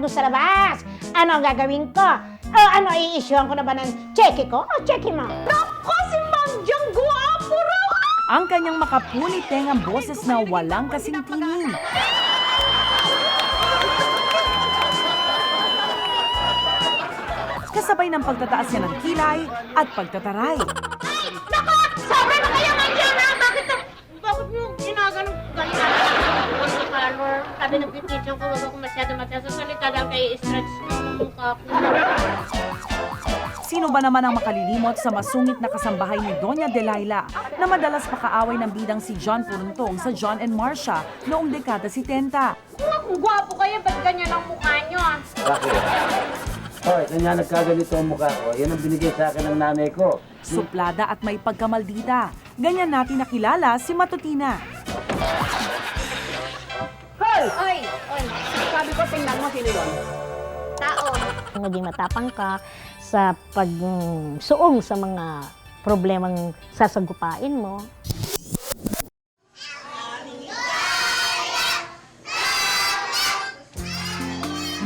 doon sa labas. Ano ang gagawin ko? O ano, i-issuean ko na ba ng cheque ko? O cheque mo? Naku, si Ma'am Jong, guwapo raw! Ang kanyang makapunit-tengang boses na walang kasing tingin. Kasabay ng pagtataas niya ng kilay at pagtataray. Sabi ng teacher ko, wag ako masyado mataas sa salita lang kay stretch ng mukha ko. Sino ba naman ang makalilimot sa masungit na kasambahay ni Doña Delilah na madalas makaaway ng bidang si John Puruntong sa John and Marcia noong dekada 70? Kung gwapo kayo, ba't ganyan ang mukha nyo? Bakit? Hoy, kanya nagkaganito ang mukha ko. Yan ang binigay sa akin ng nanay ko. Suplada at may pagkamaldita. Ganyan natin nakilala si Matutina. Ko, tingnan mo sino yun. tao. Naging matapang ka sa pagsuong sa mga problemang sasagupain mo.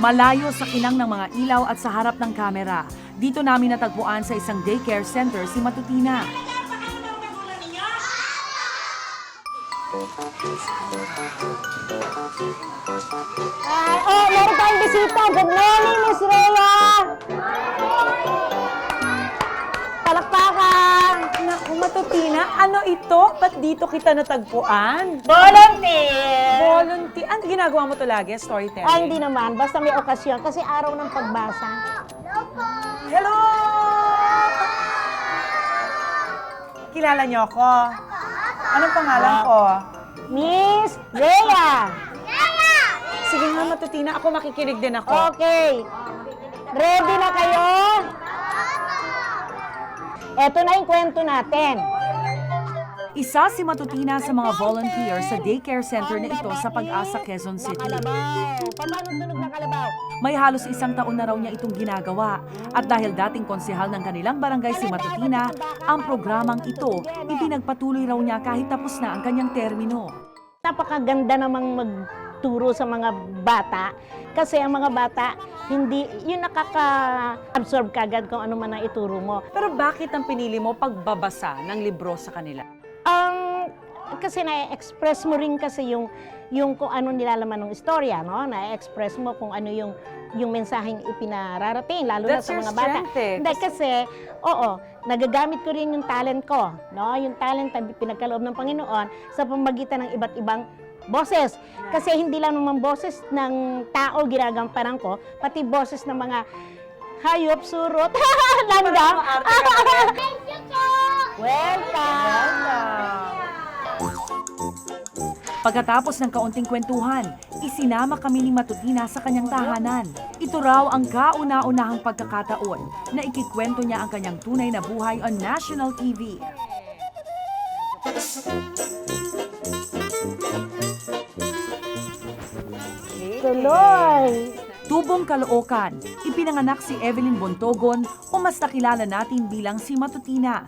Malayo sa kinang ng mga ilaw at sa harap ng kamera. Dito namin natagpuan sa isang daycare center si Matutina. Ah, oh, meron tayong bisita. Good morning, Miss Rhea! Palakpakan! Naku, Matutina, ano ito? Ba't dito kita natagpuan? Volunteer! Volunteer. Ano ginagawa mo to lagi? Storytelling? Ay, hindi naman. Basta may okasyon. Kasi araw ng pagbasa. Hello! Kilala niyo ako? Anong pangalan ko? Miss Rhea! Sige nga, Matutina. Ako makikinig din ako. Okay. Ready na kayo? Ito na yung kwento natin. Isa si Matutina sa mga volunteer sa daycare center na ito sa Pag-asa, Quezon City. Kalabaw. Paano tunog ng kalabaw? May halos isang taon na raw niya itong ginagawa. At dahil dating konsehal ng kanilang barangay si Matutina, ang programang ito ipinagpatuloy raw niya kahit tapos na ang kanyang termino. Napakaganda namang magturo sa mga bata kasi ang mga bata hindi yun nakaka-absorb kagad kung ano man ang ituro mo. Pero bakit ang pinili mo pagbabasa ng libro sa kanila? Ang kasi na-express mo rin kasi yung yung kung ano nilalaman ng istorya, no? Na-express mo kung ano yung yung mensaheng ipinararating lalo That's na sa mga bata. eh. Hindi kasi oo, nagagamit ko rin yung talent ko, no? Yung talent na pinagkaloob ng Panginoon sa pamagitan ng iba't ibang boses. Kasi hindi lang naman boses ng tao ginagampanan ko, pati boses ng mga hayop, surot, langgam. Welcome! Pagkatapos ng kaunting kwentuhan, isinama kami ni Matutina sa kanyang tahanan. Ito raw ang kauna-unahang pagkakataon na ikikwento niya ang kanyang tunay na buhay on national TV. Tuloy! Tubong Caloocan, ipinanganak si Evelyn Bontogon o mas nakilala natin bilang si Matutina.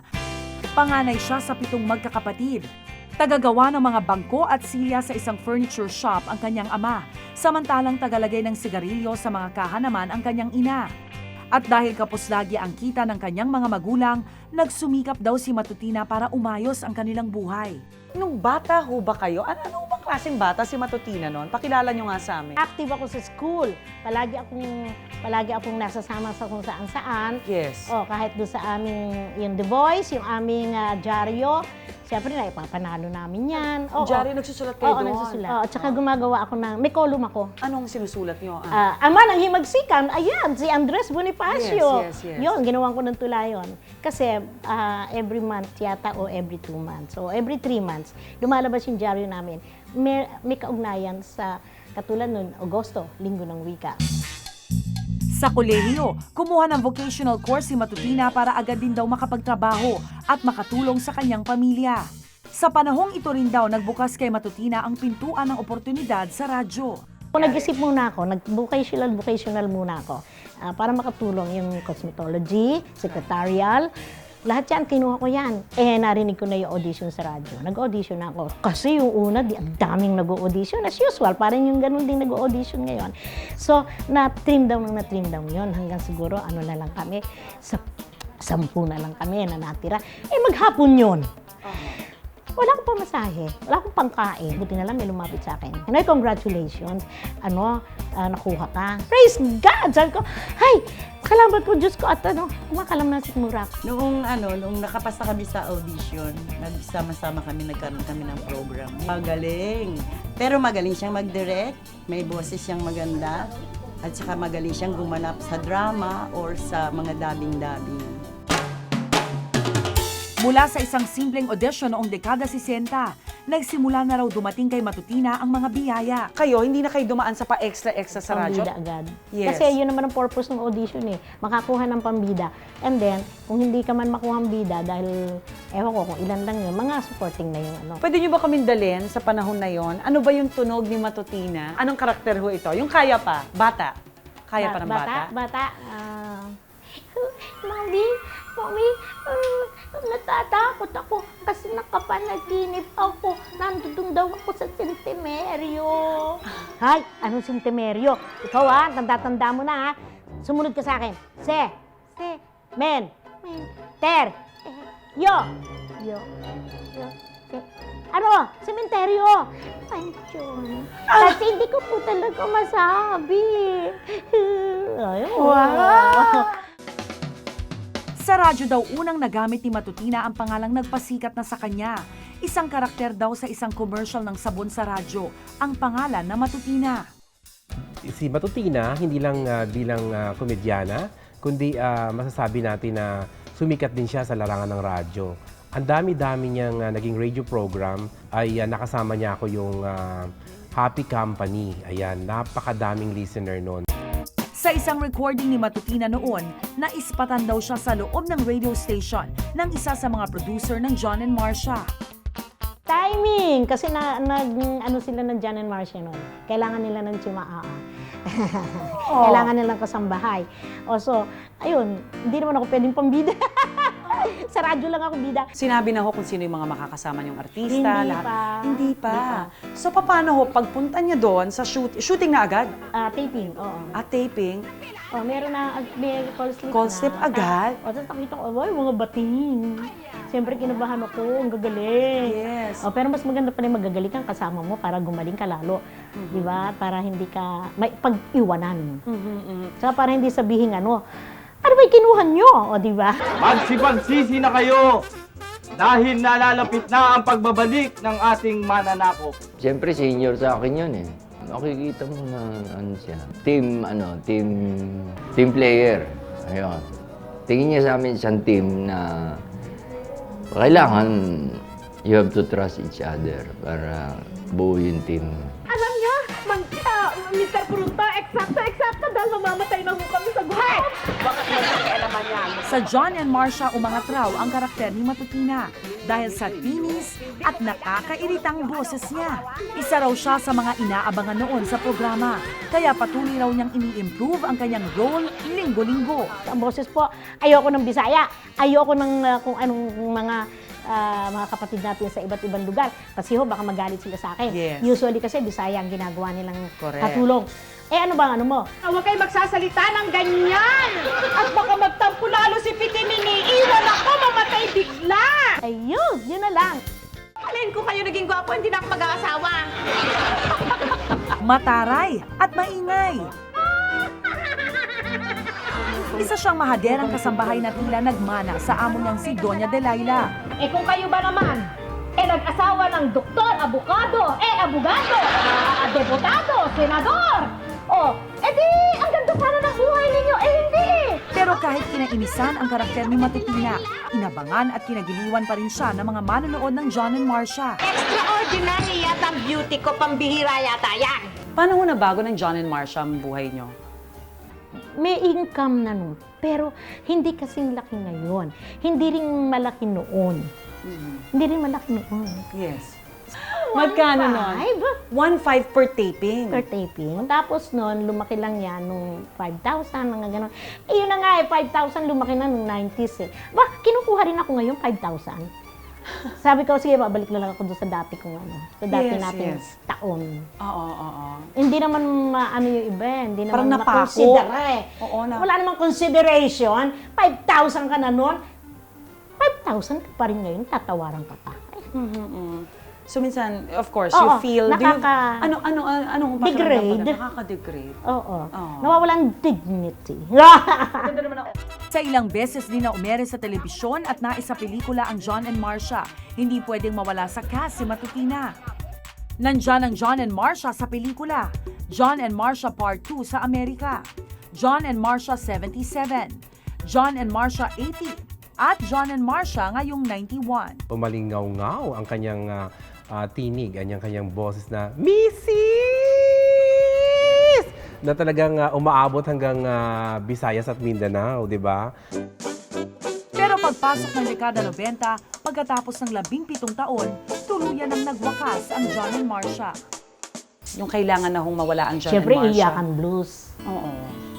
Panganay siya sa pitong magkakapatid. Tagagawa ng mga bangko at silya sa isang furniture shop ang kanyang ama, samantalang tagalagay ng sigarilyo sa mga kahanaman ang kanyang ina. At dahil kapos lagi ang kita ng kanyang mga magulang, nagsumikap daw si Matutina para umayos ang kanilang buhay. Nung bata ho ba kayo? Ano, ano klaseng bata si Matutina noon? Pakilala nyo nga sa amin. active ako sa school. Palagi akong palagi akong nasasama sa kung saan saan. Yes. Oh, kahit doon sa aming yung The Voice, yung aming ah, dyaryo. Siyempre na ipapanalo namin 'yan. Oo. Diary, nagsusulat kayo Oo, doon? nagsusulat. Oo, tsaka gumagawa ako ng may column ako. Anong sinusulat nyo? Ah. Ah, ama ng himagsikan, ayan, si Andres Bonifacio. Yes, yes, yes. Yun, ginawan ko ng tulayon. Kasi ah, every month yata o every two months o every three months, lumalabas yung dyaryo namin. May, may kaugnayan sa katulad nun, Agosto, Linggo ng Wika. Sa kolehiyo, kumuha ng vocational course si Matutina para agad din daw makapagtrabaho at makatulong sa kanyang pamilya. Sa panahong ito rin daw nagbukas kay Matutina ang pintuan ng oportunidad sa radyo. Kung nag-isip muna ako, nag-vocational, vocational muna ako ah, para makatulong yung cosmetology, secretarial, Lahat yan, kinuha ko yan. Eh, narinig ko na yung audition sa radyo. Nag-audition na ako. Kasi yung una, di, ang daming nag-audition. As usual, parang yung ganun din nag-audition ngayon. So, na-trim down ng na-trim down yun. Hanggang siguro, ano na lang kami, sa sampu na lang kami na natira. Eh, maghapon yun. Wala akong pamasahe. Wala akong pangkain. Buti na lang may lumapit sa akin. Ano, congratulations. Ano, ah, nakuha ka. Praise God! Sabi ko, hay, salamat ko, Diyos ko. At ano, kumakalam na si Murak. Noong ano, nung nakapasa kami sa audition, nagsama-sama kami, nagkaroon kami ng program. Magaling. Pero magaling siyang mag-direct, may boses siyang maganda, at saka magaling siyang gumanap sa drama or sa mga dabing-dabing. Mula sa isang simpleng audition noong dekada 60, nagsimula na raw dumating kay Matutina ang mga biyaya. Kayo, hindi na kayo dumaan sa pa-extra-extra sa radyo? Pambida agad. Yes. Kasi yun naman ang purpose ng audition eh. Makakuha ng pambida. And then, kung hindi ka man makuha ang bida dahil, ewan ko kung ilan lang yun, mga supporting na yung ano. Pwede niyo ba kaming dalhin sa panahon na yon? Ano ba yung tunog ni Matutina? Anong karakter ho ito? Yung kaya pa? Bata? Kaya pa ng bata? Bata, bata. ah, natatakot ako kasi nakapanaginip ako. Nandun daw ako sa Centenario. Hay, anong Centenario? Ikaw ha, tanda-tanda mo na ha. Sumunod ka sa akin. Se, se, men, men, ter, eh, yo, yo, yo, se, ano? Sementeryo. Ay, John. Kasi hindi ko po talaga masabi. Ayun. Wow! Sa radyo daw unang nagamit ni Matutina ang pangalang nagpasikat na sa kanya. Isang karakter daw sa isang commercial ng sabon sa radyo, ang pangalan na Matutina. si Matutina hindi lang ah, bilang ah, komedyana, kundi ah, masasabi natin na sumikat din siya sa larangan ng radyo. Ang dami-dami niyang ah, naging radio program ay ah, nakasama niya ako yung ah, Happy Company. Ayan, napakadaming listener noon. Sa isang recording ni Matutina noon, naispatan daw siya sa loob ng radio station ng isa sa mga producer ng John and Marcia. Timing! Kasi na, nag, ano sila ng Jan and Marcia noon. Kailangan nila ng chimaa. Kailangan nilang kasambahay. O so, ayun, hindi naman ako pwedeng pambida. Sa radyo lang ako bida. Sinabi na ho kung sino yung mga makakasama niyong artista. Hindi lahat. pa. Hindi pa. Hindi So, paano ho, pagpunta niya doon sa shoot, shooting na agad? Ah, taping, oo. At taping, Oh, meron na, may call slip Call na. slip agad? O, tapos nakita ko, ay, mga bating. Siyempre, kinabahan ako, ang gagaling. Yes. Oh, pero mas maganda pa rin magagaling kang kasama mo para gumaling ka lalo. Di ba? Para hindi ka, may pag-iwanan. Mhm, Saka para hindi sabihin ano, ano ba yung kinuha nyo? O, di ba? Magsipagsisi na kayo dahil nalalapit na ang pagbabalik ng ating mananakop. Siyempre, senior sa akin yun eh. Nakikita mo na ano siya. Team, ano, team, team player. Ayun. Tingin niya sa amin isang team na kailangan you have to trust each other para buo yung team. Alam niyo, mag, ah, Mr. Purunta, eksakto, eksakto dahil mamamatay na ho kami sa gutom. Sa John and Marcia umangat raw ang karakter ni Matutina dahil sa tinis at nakakairitang boses niya. Isa raw siya sa mga inaabangan noon sa programa. Kaya patuloy raw niyang ini-improve ang kanyang role linggo-linggo. Ang boses po, ayoko ng Bisaya. Ayoko ng uh, kung anong mga ah, mga kapatid natin sa iba't ibang lugar. Kasi ho, baka magalit sila sa akin. Yes. Usually kasi Bisaya ang ginagawa nilang Correct. katulong. Eh ano bang ano mo? Huwag kayo magsasalita ng ganyan. At baka magtampo lalo si Pitimini. Iwan ako, mamatay bigla. Ayun, yun na lang. Alin ko kayo naging gwapo, hindi na ako mag-aasawa. Mataray at maingay. Isa siyang mahaderang kasambahay na tila nagmana sa amo niyang si Doña Delilah. Eh kung kayo ba naman, eh nag-asawa ng doktor, abogado, eh abogado, ah, deputado, senador. Oh, eh di, ang ganda sana ng buhay ninyo. Eh hindi eh. Pero kahit kinainisan ang karakter ni Matutina, inabangan at kinagiliwan pa rin siya ng mga manonood ng John and Marcia. Extraordinary yata ang beauty ko, pambihira yata yan. Paano ho nabago ng John and Marcia ang buhay niyo? May income na nun. Pero hindi kasing laki ngayon. Hindi rin malaki noon. Hindi rin malaki noon. Yes. Magkano nun? 1.5 per taping. per taping. Tapos noon, lumaki lang yan nung 5,000, mga gano'n. Eh, yun na nga eh, 5,000 lumaki na nung 90s eh. Ba, kinukuha rin ako ngayon 5,000. Sabi ko, sige, babalik na lang ako doon sa dati kong ano, sa dati Yes, nating yes. taon. Oo, oo, oo. Hindi naman maano yung iba, eh. hindi naman Parang napako. makonsidera eh. Oo, na- Wala namang consideration. 5,000 ka na noon. 5,000 ka pa rin ngayon, tatawaran ka pa. Eh, Mm-mm. So minsan, of course, Oo, you feel, do you, nakaka- ano, ano, ano, anong Degrade. Nakaka-degrade. Oo. Oo. Nawawalan dignity. Ganda naman ako. Sa ilang beses din na umere sa telebisyon at naisa pelikula ang John and Marcia, hindi pwedeng mawala sa cast si Matutina. Nandyan ang John and Marcia sa pelikula, John and Marcia Part 2 sa Amerika, John and Marcia 77, John and Marcia 80, at John and Marcia ngayong 91. Umalingaw-ngaw ang kanyang ah, ah, tinig, ang kanyang boses na, Mrs! Na talagang ah, umaabot hanggang ah, Visayas at Mindanao, di ba? Pero pagpasok ng dekada 90, pagkatapos ng labing pitong taon, tuluyan ang nagwakas ang John and Marcia. Yung kailangan na hong mawala ang John Siyempre, and Marcia. iyakan blues. Oo.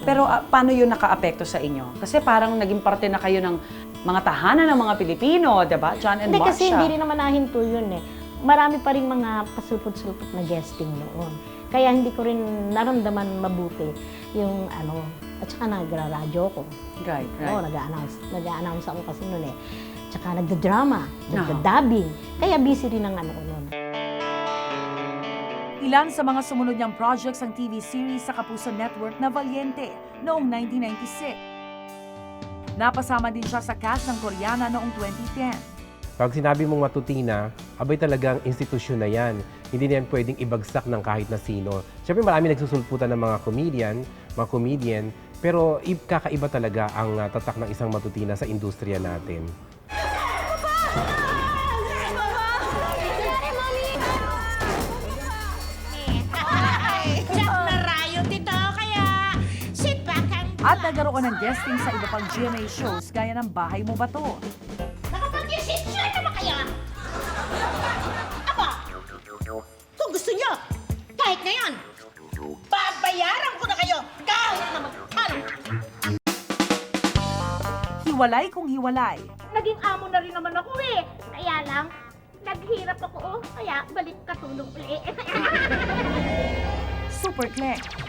Pero ah, paano yun naka-apekto sa inyo? Kasi parang naging parte na kayo ng mga tahanan ng mga Pilipino, di ba? John and Hindi Marcia. kasi hindi rin naman nahinto yun eh. Marami pa rin mga pasulpot-sulpot na guesting noon. Kaya hindi ko rin naramdaman mabuti yung ano, at saka nagra-radyo ko. Right, Oo, right. nag-a-announce. Nag-a-announce ako kasi noon eh. Tsaka nagda-drama, nagda-dubbing. Kaya busy rin ang ano ko noon. Ilan sa mga sumunod niyang projects ang TV series sa Kapuso Network na Valiente noong 1996. Napasama din siya sa cast ng Koreana noong 2010. Pag sinabi mong matutina, abay talagang institusyon na yan. Hindi na yan pwedeng ibagsak ng kahit na sino. Siyempre marami nagsusulputan ng mga comedian, mga comedian, pero kakaiba talaga ang ah, tatak ng isang matutina sa industriya natin. At nagkaroon ng guesting sa iba pang GMA shows gaya ng Bahay Mo Ba To? Nakapag-desisyon naman kayo! Aba, kung gusto nyo, kahit ngayon, babayaran ko na kayo kahit na magkano. Hiwalay kung hiwalay. Naging amo na rin naman ako eh. Kaya lang, naghirap ako oh, kaya balik katulong uli. Super Click.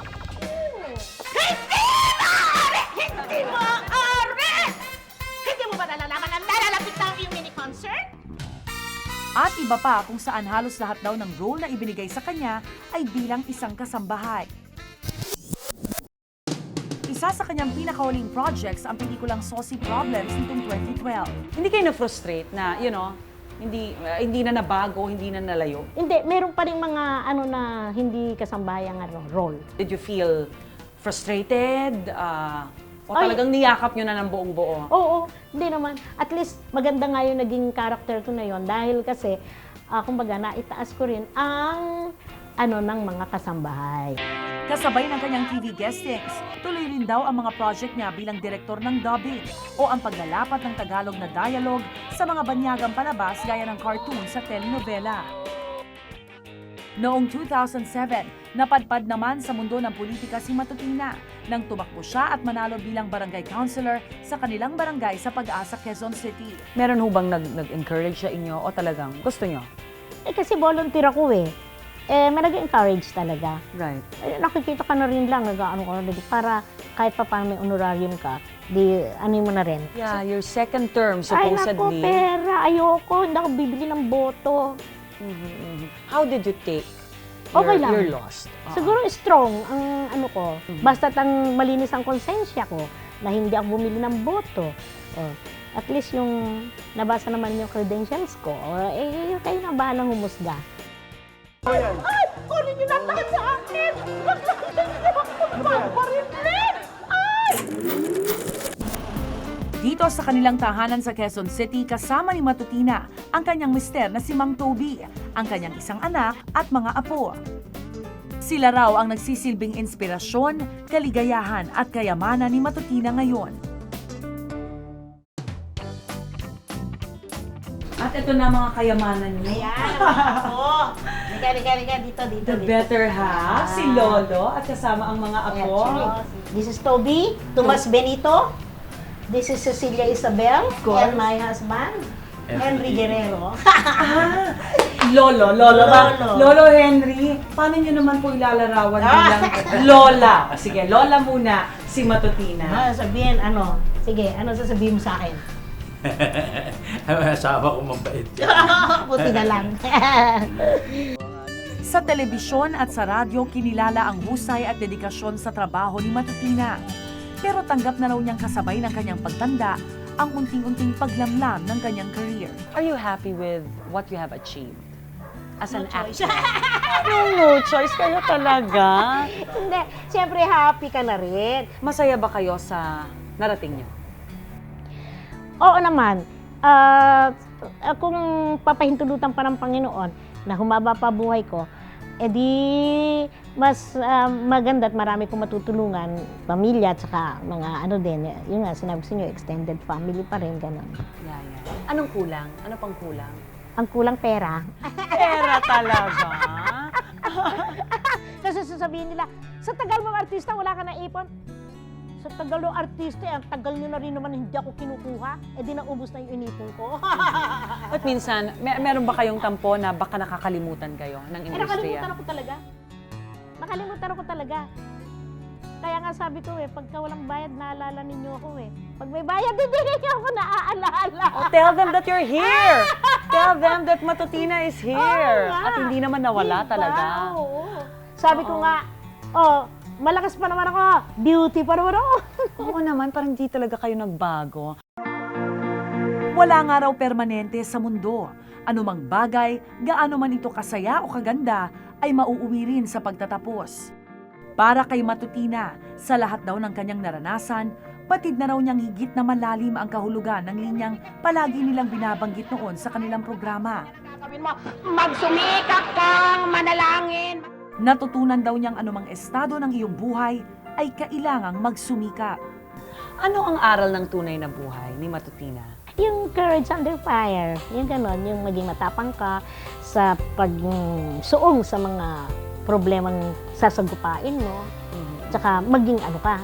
At iba pa kung saan halos lahat daw ng role na ibinigay sa kanya ay bilang isang kasambahay. Isa sa kanyang pinakahuling projects ang pelikulang Saucy Problems nitong 2012. Hindi kayo na-frustrate na, you know, hindi uh, hindi na nabago, hindi na nalayo? Hindi, meron pa rin mga ano na hindi kasambayang ano, role. Did you feel frustrated? Uh, o Ay. talagang niyakap nyo na ng buong buo? Oo, hindi naman. At least maganda nga yung naging character ko na yon dahil kasi, ah, kumbaga, naitaas ko rin ang ano ng mga kasambahay. Kasabay ng kanyang TV guestings, tuloy rin daw ang mga project niya bilang direktor ng dubbing o ang paglalapat ng Tagalog na dialogue sa mga banyagang palabas gaya ng cartoon sa telenovela. Noong 2007, napadpad naman sa mundo ng politika si Matutina nang tumakbo siya at manalo bilang barangay councilor sa kanilang barangay sa Pag-asa, Quezon City. Meron ho bang nag- nag-encourage sa inyo o talagang gusto nyo? Eh kasi volunteer ako eh. Eh, may nag-encourage talaga. Right. Eh, nakikita ka na rin lang, nag-ano ka na. Para kahit pa paano may honorarium ka, di ano mo na rin. Yeah, your second term Ay, naku, supposedly. pera, ayoko, hindi ako bibili ng boto. Mhm, mhm. How did you take Okay your, lang. your loss? Oo. Siguro strong ang ano ko. Basta't ang malinis ang konsensya ko na hindi ako bumili ng boto. Oh, at least yung nabasa naman yung credentials ko, oh, eh, kayo na bahalang humusga. Ay! Kunin niyo na lahat sa akin! Huwag lang ninyo ako paparilin! Ay! Dito sa kanilang tahanan sa Quezon City, kasama ni Matutina ang kanyang mister na si Mang Toby, ang kanyang isang anak at mga apo. Sila raw ang nagsisilbing inspirasyon, kaligayahan at kayamanan ni Matutina ngayon. At ito na mga kayamanan niyo. Ayan, ako. Liga, liga, liga, dito, dito, The dito. better half, si Lolo, at kasama ang mga Ayan, apo. This is Toby, Tomas Benito. This is Cecilia Isabel, and my husband, Henry Guerrero. Lolo, Lolo ba? Lolo. Lolo Henry, paano niyo naman po ilalarawan bilang Lola? Sige, Lola muna, si Matutina. Ah, sabihin, ano, sige, ano sasabihin mo sa akin? Asawa ko mabait Buti na lang. Sa telebisyon at sa radyo, kinilala ang husay at dedikasyon sa trabaho ni Matutina. Pero tanggap na raw niyang kasabay ng kanyang pagtanda ang unting-unting paglamlam ng kanyang career. Are you happy with what you have achieved? As an choice. actor? no, no choice kayo talaga. Hindi, siyempre happy ka na rin. Masaya ba kayo sa narating niyo? Oo naman. Ah, ah, kung papahintulutan pa ng Panginoon na humaba pa buhay ko, edi mas ah, maganda at marami kong matutulungan, pamilya at saka mga ano din, yun nga, sinabi ko sa inyo, extended family pa rin, ganun. Yeah, yeah. Anong kulang? Ano pang kulang? Ang kulang pera. Pera talaga. Kasi sasabihin nila, sa tagal mo artista, wala ka na ipon. Sa tagal mo artista, ang tagal nyo na rin naman hindi ako kinukuha, eh di naubos na yung inipon ko. At minsan, may, meron ba kayong tampo na baka nakakalimutan kayo ng Eh, industriya? nakalimutan ako talaga. Nakalimutan ako talaga. Kaya nga sabi ko eh, pagka walang bayad, naalala ninyo ako eh. Pag may bayad, hindi ninyo ako naaalala. Oh, tell them that you're here. tell them that Matutina is here. Oo nga. At hindi naman nawala Diba? talaga. Oo. Sabi ko nga, oh, malakas pa naman ako. Beauty pa naman ako. Oo naman, parang di talaga kayo nagbago. Wala nga raw permanente sa mundo. Anumang bagay, gaano man ito kasaya o kaganda, ay mauuwi rin sa pagtatapos. Para kay Matutina, sa lahat daw ng kanyang naranasan, batid na raw niyang higit na malalim ang kahulugan ng linyang palagi nilang binabanggit noon sa kanilang programa. Sabihin mo, magsumikap kang manalangin. Natutunan daw niyang anumang estado ng iyong buhay ay kailangang magsumikap. Ano ang aral ng tunay na buhay ni Matutina? Yung courage under fire, yung ganon, yung maging matapang ka sa pagsuong sa mga problemang sasagupain mo, tsaka maging ano ka,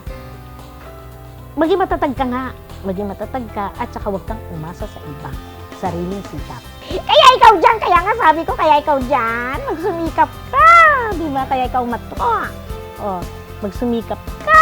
maging matatag ka nga, maging matatag ka, at saka huwag kang umasa sa iba, sariling sikap. Kaya ikaw dyan, kaya nga sabi ko, kaya ikaw dyan, magsumikap ka, di ba? Kaya ikaw matro. Oh, magsumikap ka,